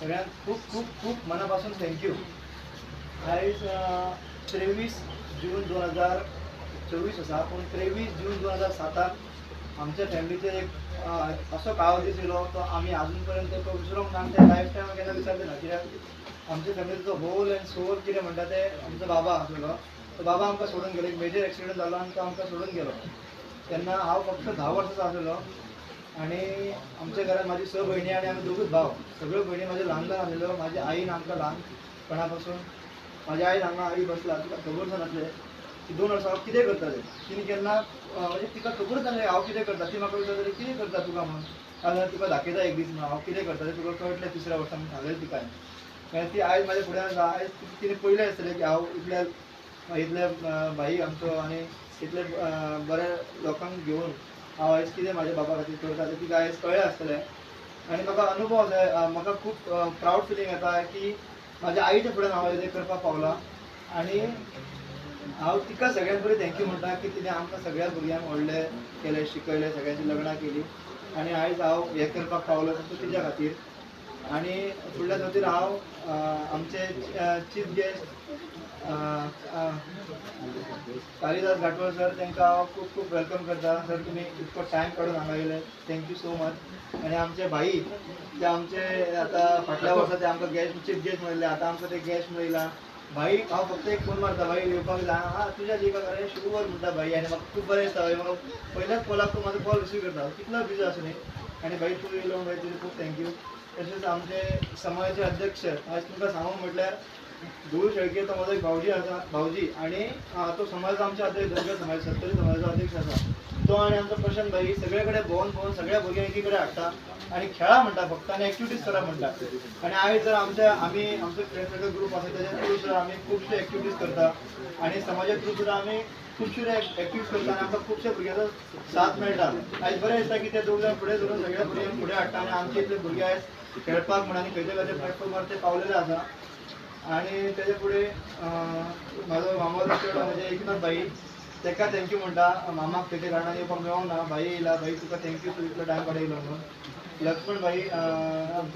सगळ्यांक खूप खूप खूप मनापासून थँक्यू आयज तेवीस जून दोन हजार चोवीस आसा पूण तेवीस जून दोन हजार साताक आमच्या फॅमिलीचो एक असो काळ दीस येयलो तो आमी आजून पर्यंत तो विसरूंक ना आमच्या लायफ टायम केन्ना विसरले ना कित्याक आमच्या फॅमिलीचो होल अँड सोल कितें म्हणटा ते आमचो बाबा आसलो तो बाबा आमकां सोडून गेलो. एक मेजर एक्सिडंट जालो आनी तो आमकां सोडून गेलो. तेन्ना हांव फक्त धा वर्सांचो आसलो आणि आमच्या घरात माझी स बहिणी आणि आम्ही दोघंच भाव सगळ्यो भयणी माझ्या ल्हान ल्हान आसलेलो माझ्या आईन आमकां ल्हानपणापासून. माझ्या आईन हांगा आई बसला म्हणजे तुका खबर नासले की दोन वर्सां हांव कितें करताले तिने केन्ना म्हणजे तिका खबर नासलें हांव कितें करता ती म्हाका विचारताली कितें करता तुका म्हणून हांवें तुका दाखयता एक दीस म्हणून हांव कितें करता तें तुका कळटलें तिसऱ्या वर्सां म्हणून सांगलें तिका कारण ती आयज माझ्या फुड्यान आसा आयज तिने पयलें आसतलें की हांव इतल्या इतले भाई आमचो आनी इतले बऱ्या लोकांक घेवन हांव आयज कितें म्हाज्या बाबा खातीर करता तें तिका आयज कळ्ळें आसतलें आनी म्हाका अनुभव जाय म्हाका खूब प्रावड फिलींग येता की म्हाज्या आईच्या फुड्यान हांव हें करपाक पावलां. आनी हांव तिका सगळ्यांत बरी थँक्यू म्हणटा की तिणें आमकां सगळ्या भुरग्यांक व्हडलें केलें शिकयलें सगळ्यांची लग्नां केलीं. आनी आयज हांव हें करपाक पावलो फक्त तिच्या खातीर. आनी फुडल्या खातीर हांव आमचे chief guest Kalidas Ghatwal sir तांकां हांव खूब खूब वेलकम करता. सर तुमी इतको टायम काडून हांगा येयले थँक्यू सो मच आनी आमचे भाई ते आमचे आतां फाटल्या वर्सा ते आमकां गॅस चीफ गेस्ट मेळिल्ले आतां आमकां ते गॅस मेळयला भाई हांव फक्त एक फोन मारता. भाई येवपाक जाय हा तुज्या जिका अरे शुभर म्हणटा भाई. आनी म्हाका खूब बरें दिसता भाई. म्हाका पयल्याच कॉलाक तूं म्हाजो कॉल रिसीव करता. कितलो बिजी आसूं न्ही आनी भाई तूं येयलो भाई तुजें खूब थँक्यू तशेंच आमचे समाजाचे अध्यक्ष आयज तुमकां सांगूंक म्हटल्यार गुरू शेळके तो म्हजो एक भावजी आसा भावजी आनी तो समाज आमच्या अध्यक्ष धनगर समाज सत्तरी समाजाचो अध्यक्ष आसा तो आनी आमचो प्रशांत भाई सगळे कडेन भोंवन भोंवन सगळ्या भुरग्यांक एकी कडेन हाडटा आनी खेळा म्हणटा फक्त आनी एक्टिविटीज करा म्हणटा आनी आयज जर आमच्या आमी आमचो फ्रेंड सर्कल ग्रुप आसा त्याच्या थ्रू सुद्धा आमी खुबशे एक्टिविटीज करता. आनी समाजा थ्रू सुद्दां आमी खुबशे एक्टिविटीज करता आनी आमकां खुबशे भुरग्यांचो साथ मेळटा आयज बरें दिसता की ते दोग जाण फुडें धरून सगळ्या भुरग्यांक फुडें हाडटा आनी आमचे इतले भुरगे आयज खेळपाक म्हण आनी खंयच्या खंयच्या प्लॅटफॉर्मार ते पावलेले आसा आणि त्याच्या पुढे अं, माझा मामा म्हणजे एकनाथ भाई तेका थँक्यू म्हणटा मामाक तेच्या कारणान येवपाक मेळोंक ना भाई येयला भाई तुका थँक्यू तूं इतलो टायम काडयलो म्हणून लक्ष्मण भाई अं,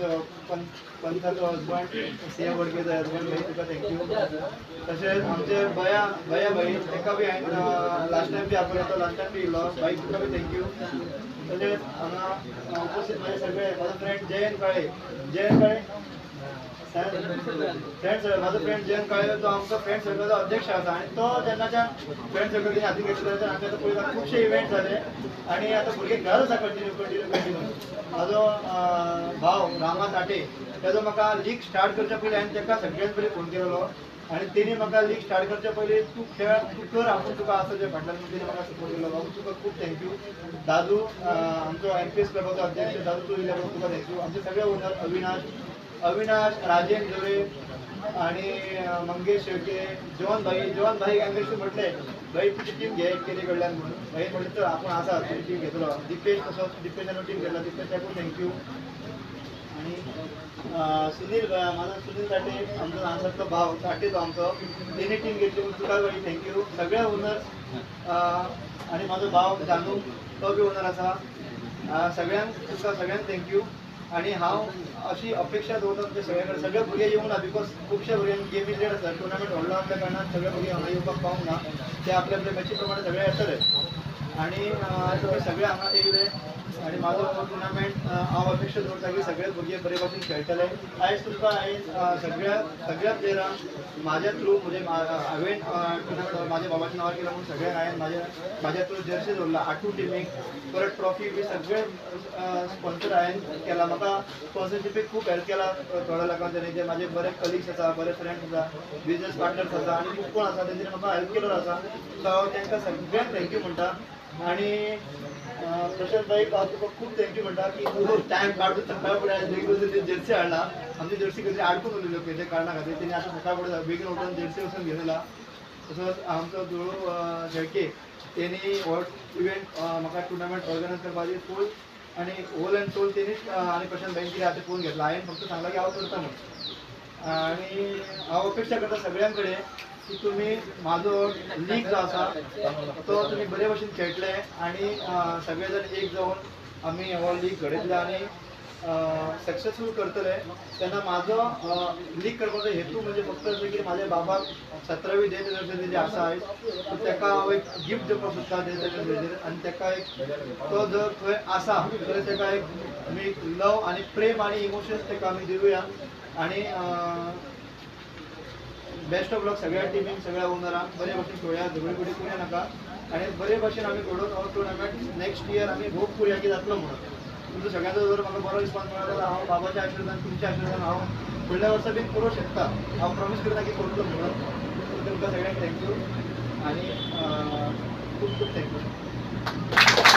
पं पंथाचो हजबंड सिया वडकेचो हजबंड भाई तुका थँक्यू तशेंच आमचे बया भया भाई ताका बी हांवें लास्ट टायम बी आपयलो लास्ट टायम बी येयलो भाई तुका बी थँक्यू तशेंच हांगा उपस्थित माझे सगळे माझो फ्रेंड जयंत काळे. जयंत काळे फ्रेंड माझो फ्रेंड जयंत काळे तो आमचो फ्रेंड सर्कलचा अध्यक्ष आसा आणि तो जेन्नाच्या फ्रेंड सर्कल हाती घेतलो तेन्ना आमचे आतां खुबशे इव्हेंट जाले आणि आता भुरगे घर आसा कंटिन्यू कंटिन्यू कंटिन्यू म्हाजो भाव रामा ताटे तेजो म्हाका लीग स्टार्ट करच्या पयलीं हांवें ताका सगळ्यात पयलीं फोन केलेलो आणि तेणी म्हाका लीग स्टार्ट करच्या पयलीं तू खेळ तू कर आपण तुका आसा जे म्हटलं म्हणून तेणी म्हाका सपोर्ट केलो बाबू तुका खूब थँक्यू दादू आमचो एम पी एस क्लबाचो अध्यक्ष दादू तू येयल्या तुका थँक्यू आमचे सगळे ओनर अविनाश अविनाश राजेन जोरे आणि मंगेश शेळके जवान भाई जवान भाई अंगेश म्हटले भाई तुझी टीम घे केली कडल्यान म्हणून. भाई म्हटलं तर आपण असा तुझी टीम घेतलो दिपेश तसोच दिपेशानं टीम घेतला दिपेश त्याकून थँक्यू आणि सुनील माझा सुनील साठे आमचा लहानसारखा भाव साठे तो आमचा. त्याने टीम घेतली म्हणून तुका भाई थँक्यू सगळ्या ओनर आणि माझा भाव जानू तो बी ओनर आसा अं, सगळ्यांक तुका सगळ्यांक थँक्यू आणि हांव अशी अपेक्षा दवरता तुमच्या सगळ्या कडेन सगळे भुरगे येवंक ना बिकॉज खुबशे भुरग्यांक गेमी लेट आसा टुर्नामेंट व्हडलो आसल्या कारणान सगळे भुरगे हांगा येवपाक पावंक ना ते आपल्या आपल्या मॅची प्रमाणे सगळे येतले आणि तुम्ही सगळे हांगा येयले आणि माझो हो टुर्नामेंट हांव अपेक्षा दवरता की सगळे भुरगे बरे भशेन खेळटले आयज तुमकां हांवें सगळ्या सगळ्या प्लेयरांक म्हाज्या थ्रू म्हणजे हांवें टुर्नामेंट म्हाज्या बाबाच्या नांवार केलां म्हणून सगळ्यांक हांवें म्हाज्या म्हाज्या थ्रू जर्सी दवरला आठू टिमीक परत ट्रॉफी बी सगळे स्पॉन्सर हांवें केला म्हाका स्पॉन्सरशिपीक खूब हेल्प केला थोड्या लोकांक तेणी जे म्हाजे बरे कलिग्स आसा बरे फ्रेंड्स आसा बिजनेस पार्टनर्स आसा आनी खूब कोण आसा तेंच्यानी म्हाका हेल्प केलो आसा सो हांव तांकां सगळ्यांक थँक्यू म्हणटा आणि अं, प्रशांत तुका खूब थँक्यू म्हणटा की तूं टायम काडून सकाळ फुडें बेगीन जर्सी हाडला आमची जर्सी कशी आडकून उरलेल्यो खंयच्या कारणा खातीर तेणी आतां सकाळ फुडें बेगीन उठून जर्सी वचून घेवन तसोच आमचो धुळू अं, शेळके तेणी हो इव्हेंट म्हाका टुर्नामेंट ऑर्गनायज करपाची फूल आणि होल अँड सोल तेणीच आणि प्रशांत भाईन कितें आतां पळोवन घेतला. हांवें फक्त सांगला की हांव करता म्हणून. आणि हांव अपेक्षा करता सगळ्यां कडेन की तुमी म्हाजो लीग जो आसा तो तुमी बरे भशेन खेळटले आणि सगळे जाण एक जावन आमी हो लीग घडयतले आणि सक्सेसफुल करतले त्यांना माझं लीग करपाचो हेतू म्हणजे फक्त की म्हाज्या बाबाक सतरावी डेथ जे आसा आहे. तर ताका हांव एक गिफ्ट दिवपाक सोदता डेथ एनिवर्सरीचेर आनी ताका एक तो जर थंय आसा जाल्यार ताका एक आमी लव आनी प्रेम आनी इमोशन्स ताका आमी दिवया आनी बेस्ट ऑफ लक सगळ्या टिमीक सगळ्या ओनरांक बरे भशेन खेळया झगडी बिडी करूं नाका. आनी बरे भशेन आमी घडोवन हो नाका नेक्स्ट इयर आमी भोग करूया की जातलो म्हणून. तुमचो सगळ्यांचो जर म्हाका बरो रिस्पॉन्स मेळ्ळो जाल्यार हांव बाबाच्या आशिर्वादान तुमच्या आशिर्वादान हांव फुडल्या वर्सा बीन करूं शकता. हांव प्रॉमिस करता की करतलो म्हणून तुमकां सगळ्यांक थँक्यू आनी खूब खूब थँक्यू